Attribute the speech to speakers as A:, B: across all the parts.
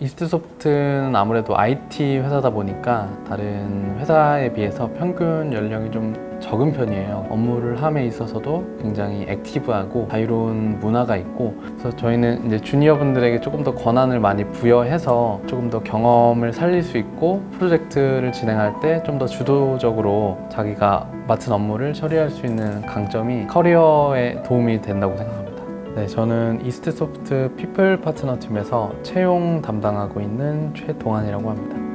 A: 이스트소프트는 아무래도 IT 회사다 보니까 다른 회사에 비해서 평균 연령이 좀 적은 편이에요. 업무를 함에 있어서도 굉장히 액티브하고 자유로운 문화가 있고 그래서 저희는 이제 주니어분들에게 조금 더 권한을 많이 부여해서 조금 더 경험을 살릴 수 있고 프로젝트를 진행할 때 좀 더 주도적으로 자기가 맡은 업무를 처리할 수 있는 강점이 커리어에 도움이 된다고 생각합니다. 네, 저는 이스트소프트 피플 파트너 팀에서 채용 담당하고 있는 최동환이라고 합니다.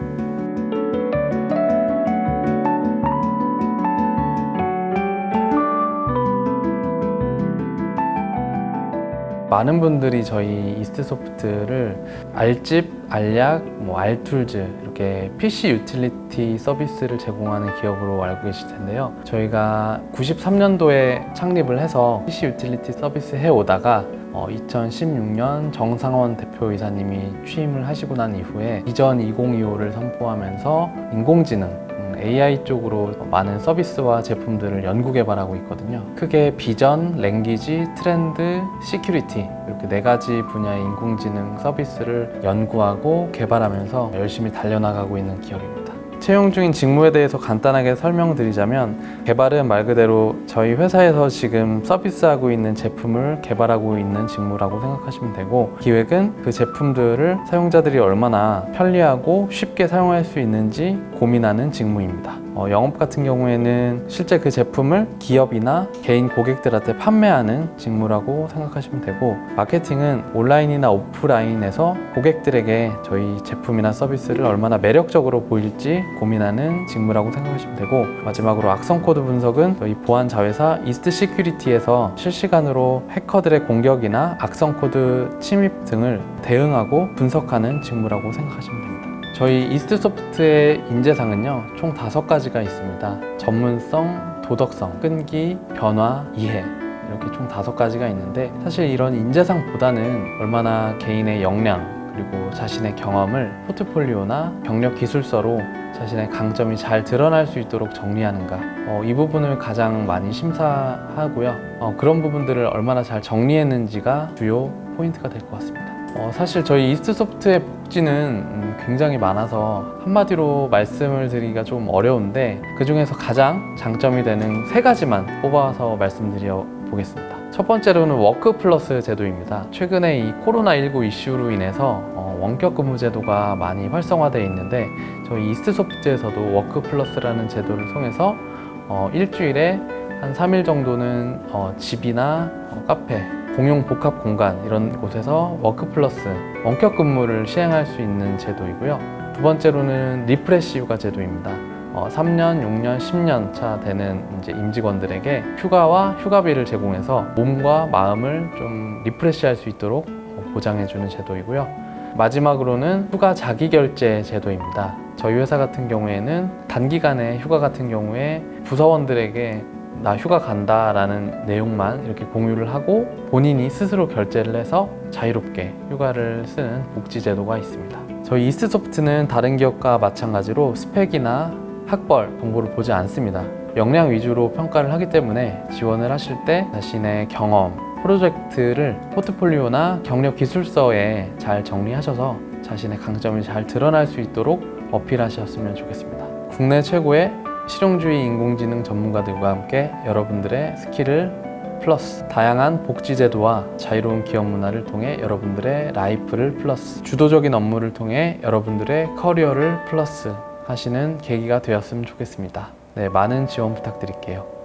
A: 많은 분들이 저희 이스트소프트를 알집, 알약, 뭐 알툴즈 이렇게 PC 유틸리티 서비스를 제공하는 기업으로 알고 계실 텐데요. 저희가 93년도에 창립을 해서 PC 유틸리티 서비스 해오다가 어, 2016년 정상원 대표이사님이 취임을 하시고 난 이후에 비전 2025를 선포하면서 인공지능 음, AI 쪽으로 많은 서비스와 제품들을 연구 개발하고 있거든요. 크게 비전, 랭귀지, 트렌드, 시큐리티 이렇게 네 가지 분야의 인공지능 서비스를 연구하고 개발하면서 열심히 달려나가고 있는 기업입니다. 채용 중인 직무에 대해서 간단하게 설명드리자면 개발은 말 그대로 저희 회사에서 지금 서비스하고 있는 제품을 개발하고 있는 직무라고 생각하시면 되고 기획은 그 제품들을 사용자들이 얼마나 편리하고 쉽게 사용할 수 있는지 고민하는 직무입니다. 어, 영업 같은 경우에는 실제 그 제품을 기업이나 개인 고객들한테 판매하는 직무라고 생각하시면 되고 마케팅은 온라인이나 오프라인에서 고객들에게 저희 제품이나 서비스를 얼마나 매력적으로 보일지 고민하는 직무라고 생각하시면 되고 마지막으로 악성 코드 분석은 저희 보안 자회사 이스트 시큐리티에서 실시간으로 해커들의 공격이나 악성 코드 침입 등을 대응하고 분석하는 직무라고 생각하시면 됩니다. 저희 이스트 소프트의 인재상은요 총 다섯 가지가 있습니다. 전문성, 도덕성, 끈기, 변화, 이해 이렇게 총 다섯 가지가 있는데 사실 이런 인재상보다는 얼마나 개인의 역량 그리고 자신의 경험을 포트폴리오나 경력 기술서로 자신의 강점이 잘 드러날 수 있도록 정리하는가. 어, 이 부분을 가장 많이 심사하고요. 어, 그런 부분들을 얼마나 잘 정리했는지가 주요 포인트가 될 것 같습니다. 어, 사실 저희 이스트소프트의 복지는 음, 굉장히 많아서 한마디로 말씀을 드리기가 좀 어려운데 그 중에서 가장 장점이 되는 세 가지만 뽑아서 말씀드려 보겠습니다. 첫 번째로는 워크 플러스 제도입니다. 최근에 이 코로나19 이슈로 인해서 어, 원격 근무 제도가 많이 활성화되어 있는데 저희 이스트소프트에서도 워크 플러스라는 제도를 통해서 어, 일주일에 한 3일 정도는 어, 집이나 어, 카페 공용 복합 공간 이런 곳에서 워크 플러스 원격 근무를 시행할 수 있는 제도이고요. 두 번째로는 리프레시 휴가 제도입니다. 어, 3년, 6년, 10년 차 되는 이제 임직원들에게 휴가와 휴가비를 제공해서 몸과 마음을 좀 리프레시할 수 있도록 어, 보장해주는 제도이고요. 마지막으로는 휴가 자기 결제 제도입니다. 저희 회사 같은 경우에는 단기간의 휴가 같은 경우에 부서원들에게 나 휴가 간다라는 내용만 이렇게 공유를 하고 본인이 스스로 결제를 해서 자유롭게 휴가를 쓰는 복지 제도가 있습니다. 저희 이스트소프트는 다른 기업과 마찬가지로 스펙이나 학벌 정보를 보지 않습니다. 역량 위주로 평가를 하기 때문에 지원을 하실 때 자신의 경험, 프로젝트를 포트폴리오나 경력 기술서에 잘 정리하셔서 자신의 강점이 잘 드러날 수 있도록 어필하셨으면 좋겠습니다. 국내 최고의 실용주의 인공지능 전문가들과 함께 여러분들의 스킬을 플러스 다양한 복지 제도와 자유로운 기업 문화를 통해 여러분들의 라이프를 플러스 주도적인 업무를 통해 여러분들의 커리어를 플러스 하시는 계기가 되었으면 좋겠습니다. 네, 많은 지원 부탁드릴게요.